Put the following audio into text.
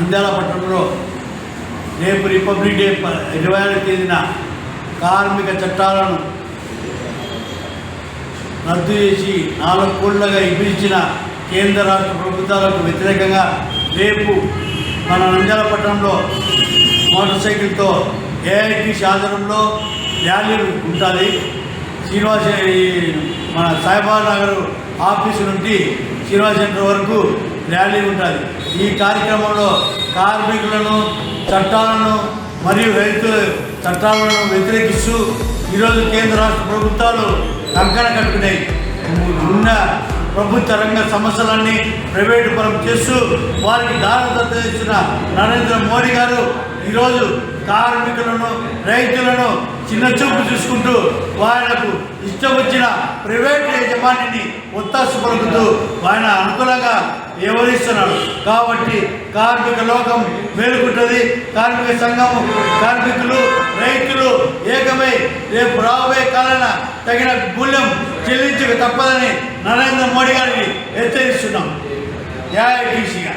నంద్యాల పట్టణంలో రేపు republic day ప- ఇరవై ఆరు తేదీన కార్మిక చట్టాలను రద్దు చేసి నాలుగు కోళ్ళగా ఇప్పించిన కేంద్ర రాష్ట్ర ప్రభుత్వాలకు వ్యతిరేకంగా రేపు మన నంద్యాల పట్టణంలో మోటార్ సైకిల్తో ఏఐటి ఆధ్వర్యంలో ర్యాలీలు ఉంటుంది శ్రీనివాస ఈ మన సాయిబాబా నగర్ ఆఫీసు నుండి శ్రీనివాస సెంటర్ వరకు ర్యాలీ ఉంటుంది. ఈ కార్యక్రమంలో కార్మికులను చట్టాలను మరియు రైతు చట్టాలను వ్యతిరేకిస్తూ ఈరోజు కేంద్ర రాష్ట్ర ప్రభుత్వాలు కంకణ కట్టుకున్నాయి. ఉన్న ప్రభుత్వ రంగ సమస్యలన్నీ ప్రైవేటు పరం చేస్తూ వారికి దారి ఇచ్చిన నరేంద్ర మోడీ గారు ఈరోజు కార్మికులను రైతులను చిన్న చూపు చూసుకుంటూ వాళ్ళకు ఇష్టం వచ్చిన ప్రైవేట్ యజమానిని ఒత్తాసు పలుకుతూ ఆయన అనుకూలంగా వివరిస్తున్నాడు కాబట్టి కార్మిక లోకం మేలుకుంటుంది. కార్మిక సంఘం కార్మికులు రైతులు ఏకమై రేపు రాబోయే కాలాన తగిన మూల్యం చెల్లించక తప్పదని నరేంద్ర మోడీ గారిని హెచ్చరిస్తున్నాం. ఏఐటీసీగా